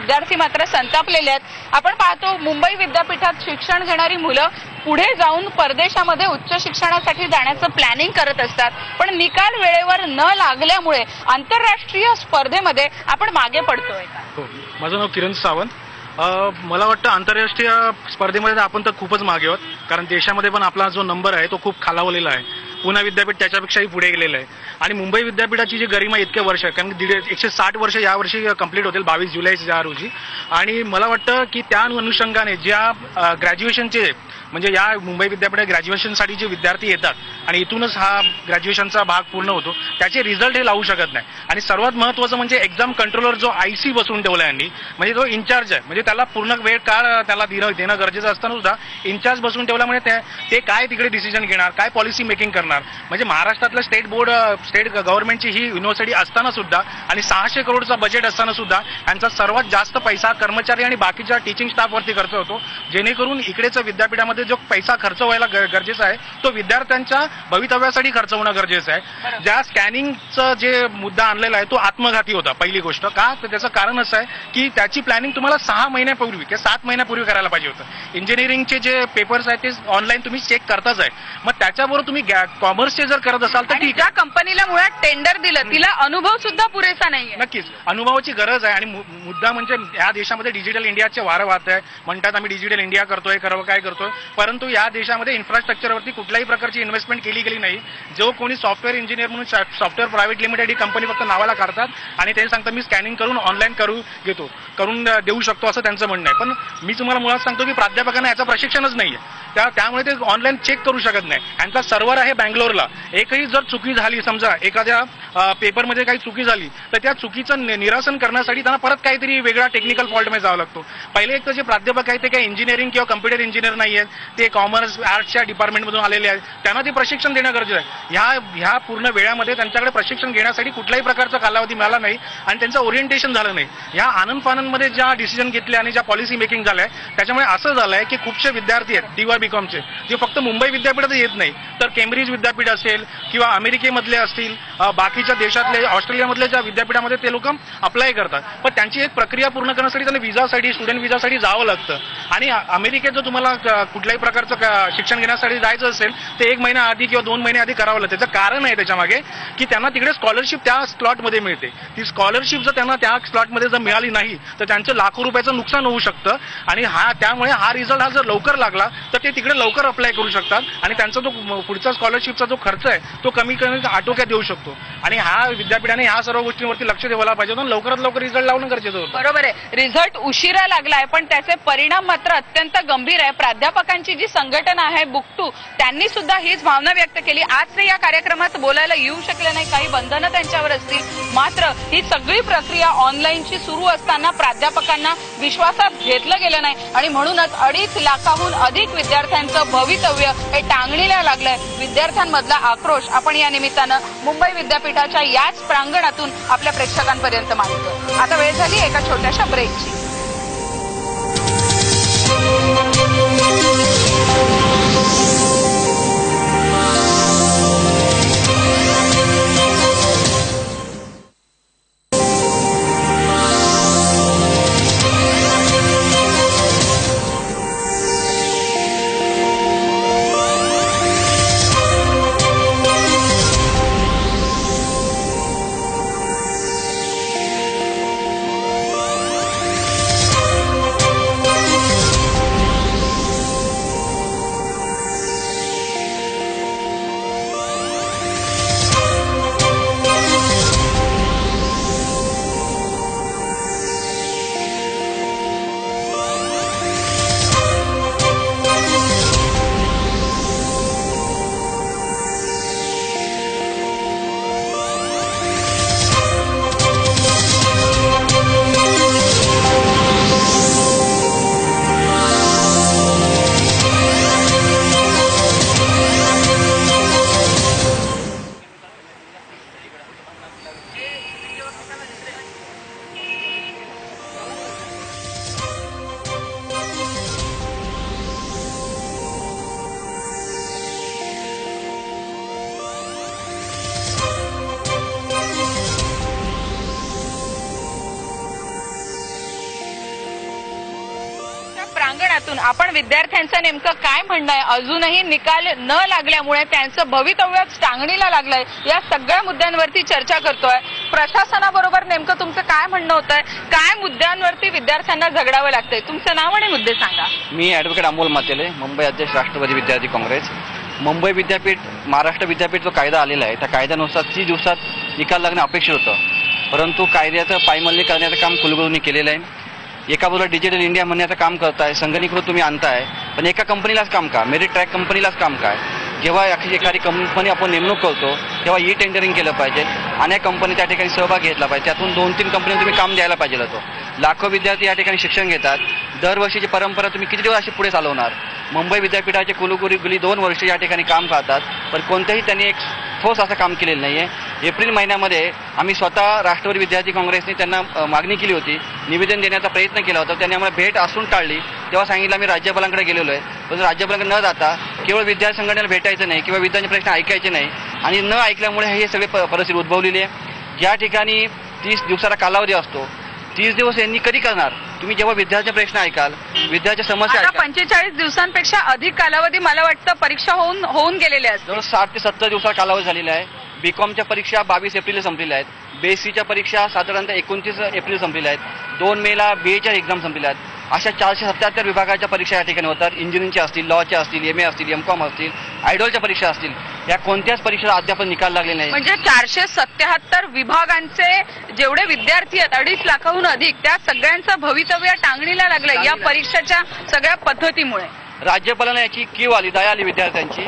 विद्यार्थी मात्र संतापलेले आहेत. आपण पाहतो मुंबई विद्यापीठात शिक्षण घेणारी मुलं पुढे जाऊन परदेशामध्ये उच्च शिक्षणासाठी जाण्याचं प्लॅनिंग करत असतात. पण निकाल वेळेवर न लागल्यामुळे आंतरराष्ट्रीय स्पर्धेमध्ये आपण मागे पडतोय. हो. माझं नाव किरण सावंत. मला वाटतं आंतरराष्ट्रीय स्पर्धेमध्ये आपण तर खूपच मागे आहोत. कारण देशामध्ये पण आपला जो नंबर आहे तो खूप खालावलेला आहे. पुणे विद्यापीठ त्याच्यापेक्षाही पुढे गेलेलं आहे. आणि मुंबई विद्यापीठाची जी गरिमा इतके वर्ष आहे कारण दीड एकशे साठ वर्ष यावर्षी कंप्लीट होतील बावीस जुलै रोजी. आणि मला वाटतं की त्या अनुषंगाने ज्या ग्रॅज्युएशनचे म्हणजे या मुंबई विद्यापीठात ग्रॅज्युएशनसाठी जे विद्यार्थी येतात आणि इथूनच हा ग्रॅज्युएशनचा भाग पूर्ण होतो त्याचे रिझल्ट हे लावू शकत नाही. आणि सर्वात महत्वाचं म्हणजे एक्झाम कंट्रोलर जो आयसी बसवून ठेवला यांनी म्हणजे तो इन्चार्ज आहे. म्हणजे त्याला पूर्ण वेळ का त्याला देणं देणं गरजेचं असताना सुद्धा इन्चार्ज बसवून ठेवल्यामुळे त्या- ते काय तिकडे डिसिजन घेणार काय पॉलिसी मेकिंग करणार? म्हणजे महाराष्ट्रातलं स्टेट बोर्ड स्टेट गव्हर्नमेंटची ही युनिव्हर्सिटी असताना सुद्धा आणि सहाशे करोडचा बजेट असताना सुद्धा यांचा सर्वात जास्त पैसा कर्मचारी आणि बाकीच्या टीचिंग स्टाफवरती खर्च होतो. जेणेकरून इकडेचं विद्यापीठामध्ये जो पैसा खर्च व्हायला गरजेचा आहे तो विद्यार्थ्यांच्या भवितव्यासाठी खर्च होणं गरजेचं आहे. ज्या स्कॅनिंगचा जे मुद्दा आणलेला आहे तो आत्मघाती होता पहिली गोष्ट. का? तर त्याचं कारण असं आहे की त्याची प्लॅनिंग तुम्हाला सहा महिन्यापूर्वी किंवा सात महिन्यापूर्वी करायला पाहिजे होतं. इंजिनिअरिंगचे जे पेपर्स आहेत ते ऑनलाईन तुम्ही चेक करताच आहे. मग त्याच्याबरोबर तुम्ही कॉमर्सचे जर करत असाल तर ठीक ज्या कंपनीला मुळात टेंडर दिलं तिला अनुभव सुद्धा पुरेसा नाहीये. नक्कीच. अनुभवाची गरज आहे आणि मुद्दा म्हणजे या देशामध्ये डिजिटल इंडियाचे वारं वाहत आहे म्हणतात आम्ही डिजिटल इंडिया करतोय करव काय करतोय. परंतु या देशामध्ये इन्फ्रास्ट्रक्चरवरती कुठल्याही प्रकारची इन्व्हेस्टमेंट केली गेली नाही. जो कोणी सॉफ्टवेअर इंजिनियर म्हणून सॉफ्टवेअर प्रायव्हेट लिमिटेड ही कंपनी फक्त नावाला काढतात आणि ते सांगतात मी स्कॅनिंग करून ऑनलाईन करू घेतो करून देऊ शकतो असं त्यांचं म्हणणं आहे. पण मी तुम्हाला मुळात सांगतो की प्राध्यापकांना याचं प्रशिक्षणच नाहीये. त्या त्यामुळे ते ऑनलाईन चेक करू शकत नाही. यांचा सर्व्हर आहे बँगलोरला. एकही जर चुकी झाली समजा एखाद्या पेपरमध्ये काही चुकी झाली तर त्या चुकीचं नि- निरासन करण्यासाठी त्यांना परत काहीतरी वेगळा टेक्निकल फॉल्टमध्ये जावं लागतो. पहिले एक तर जे प्राध्यापक आहेत ते काही इंजिनिअरिंग किंवा कम्प्युटर इंजिनियर नाही आहेत ते कॉमर्स आर्ट्सच्या डिपार्टमेंटमधून आलेले आहेत. त्यांना ते प्रशिक्षण देणं गरजेचं आहे. ह्या ह्या पूर्ण वेळामध्ये त्यांच्याकडे प्रशिक्षण घेण्यासाठी कुठल्याही प्रकारचा कालावधी मिळाला नाही आणि त्यांचं ओरिएंटेशन झालं नाही. ह्या आनंद फानंदमध्ये ज्या डिसिजन घेतले आणि ज्या पॉलिसी मेकिंग झालंय त्याच्यामुळे असं झालंय की खूपशे विद्यार्थी आहेत डीवाय बीकॉमचे जे फक्त मुंबई विद्यापीठात येत नाही. तर केम्ब्रिज विद्यापीठ असेल किंवा अमेरिकेमधले असतील बाकीच्या देशातले ऑस्ट्रेलियामधले ज्या विद्यापीठामध्ये ते लोक अप्लाय करतात. पण त्यांची एक प्रक्रिया पूर्ण करण्यासाठी त्यांना विजासाठी स्टुडंट विजासाठी जावं लागतं. आणि अमेरिकेत जर तुम्हाला कुठल्या कुठल्याही प्रकारचं शिक्षण घेण्यासाठी जायचं असेल तर एक महिना आधी किंवा दोन महिने आधी करावं लागतं. त्याचं कारण आहे त्याच्यामागे की त्यांना तिकडे स्कॉलरशिप त्या स्लॉटमध्ये मिळते. ती स्कॉलरशिप जर त्यांना त्या स्लॉटमध्ये जर मिळाली नाही तर त्यांचं लाखो रुपयाचं नुकसान होऊ शकतं. आणि हा त्यामुळे हा रिझल्ट हा जर लवकर लागला तर ते तिकडे लवकर अप्लाय करू शकतात. आणि त्यांचा जो पुढचा स्कॉलरशिपचा जो खर्च आहे तो कमी कमी आटोक्यात देऊ शकतो. आणि हा विद्यापीठाने ह्या सर्व गोष्टींवरती लक्ष द्यायला पाहिजे होतं. लवकरात लवकर रिझल्ट लावणं गरजेचं होतं. बरोबर आहे. रिझल्ट उशिरा लागलाय पण त्याचे परिणाम मात्र अत्यंत गंभीर आहे. प्राध्यापकांची जी संघटना आहे बुकटू त्यांनी सुद्धा हीच भावना व्यक्त केली. आज ते या कार्यक्रमात बोलायला येऊ शकले नाही. काही बंधनं त्यांच्यावर असतील. मात्र ही सगळी प्रक्रिया ऑनलाईनची सुरू असताना प्राध्यापकांना विश्वासात घेतलं गेलं नाही. आणि म्हणूनच अडीच लाखाहून अधिक विद्यार्थ्यांचं भवितव्य हे टांगणीला लागलंय. विद्यार्थ्यांमधला आक्रोश आपण या निमित्तानं मुंबई विद्यापीठाच्या याच प्रांगणातून आपल्या प्रेक्षकांपर्यंत मांडतो आता वेळ झाली एका छोट्याशा ब्रेकची माध्यमातून आपण विद्यार्थ्यांचं नेमकं काय म्हणणं आहे? अजूनही निकाल न लागल्यामुळे त्यांचं भवितव्य टांगणीला लागलंय. या सगळ्या मुद्द्यांवरती चर्चा करतोय. प्रशासनाबरोबर नेमकं तुमचं काय म्हणणं होत आहे काय मुद्द्यांवरती विद्यार्थ्यांना झगडावं लागतंय? तुमचं नाव आणि मुद्दे सांगा. मी ॲडव्होकेट अमोल मातेले मुंबई अध्यक्ष राष्ट्रवादी विद्यार्थी काँग्रेस. मुंबई विद्यापीठ महाराष्ट्र विद्यापीठ जो कायदा आलेला आहे त्या कायद्यानुसार तीस दिवसात निकाल लागणं अपेक्षित होतं. परंतु कायद्याचं पायमल्ली करण्याचं काम कुलगुरूंनी केलेलं आहे. एका बाजूला डिजिटल इंडिया म्हणण्याचं काम करताय संगणीकृत तुम्ही आणताय पण एका कंपनीलाच काम का? मेरिट ट्रॅक कंपनीलाच काम काय? जेव्हा एखादी कंपनी आपण नेमणूक करतो तेव्हा ई टेंडरिंग केलं पाहिजे अनेक कंपनी त्या ठिकाणी सहभाग घेतला पाहिजे त्यातून दोन तीन कंपनी तुम्ही काम द्यायला पाहिजे होतं. लाखो विद्यार्थी या ठिकाणी शिक्षण घेतात. दरवर्षीची परंपरा तुम्ही किती दिवस अशी पुढे चालवणार? मुंबई विद्यापीठाचे कुलगुरू गेली दोन वर्ष या ठिकाणी काम पाहतात पण कोणतंही त्यांनी एक ठोस असं काम केलेलं नाही आहे एप्रिल महिन्यामध्ये आम्ही स्वतः राष्ट्रवादी विद्यार्थी काँग्रेसने त्यांना मागणी केली होती निवेदन देण्याचा प्रयत्न केला होता त्यांनी आम्हाला भेट असून टाळली. तेव्हा सांगितलं आम्ही राज्यपालांकडे गेलेलो आहे. पण राज्यपालांकडे न जाता केवळ विद्यार्थी संघटनेला भेटायचं नाही किंवा विद्यार्थी प्रश्न ऐकायचे नाही आणि न ऐकल्यामुळे हे सगळे प- परिस्थिती उद्भवलेली आहे. या ठिकाणी तीस दिवसाचा कालावधी असतो तीस दिवस यांनी कधी करणार? तुम्ही जेव्हा विद्यार्थी प्रश्न ऐकाल विद्यार्थी समस्या पंचेचाळीस दिवसांपेक्षा अधिक कालावधी मला वाटतं परीक्षा होऊन होऊन गेलेल्या जवळ साठ ते सत्तर दिवसाचा कालावधी झालेला आहे. बीकॉमच्या परीक्षा बावीस एप्रिल संपलेल्या आहेत. बेसीच्या परीक्षा साधारणतः एकोणतीस एप्रिल संपलेल्या आहेत. दोन मेला बीएच्या एक्झाम संपलेल्या आहेत. अशा चारशे सत्याहत्तर विभागाच्या परीक्षा या ठिकाणी होतात. इंजिनिअरिंगच्या असतील लॉच्या असतील एम ए असतील एम कॉम असतील आयडॉलच्या परीक्षा असतील. या कोणत्याच परीक्षेला अद्याप निकाल लागले नाही. म्हणजे चारशे सत्याहत्तर विभागांचे जेवढे विद्यार्थी आहेत अडीच लाखाहून अधिक त्या सगळ्यांचं भवितव्य टांगणीला लागलंय या. परीक्षेच्या सगळ्या पद्धतीमुळे. राज्यपालांना याची कीव आली दया आली विद्यार्थ्यांची.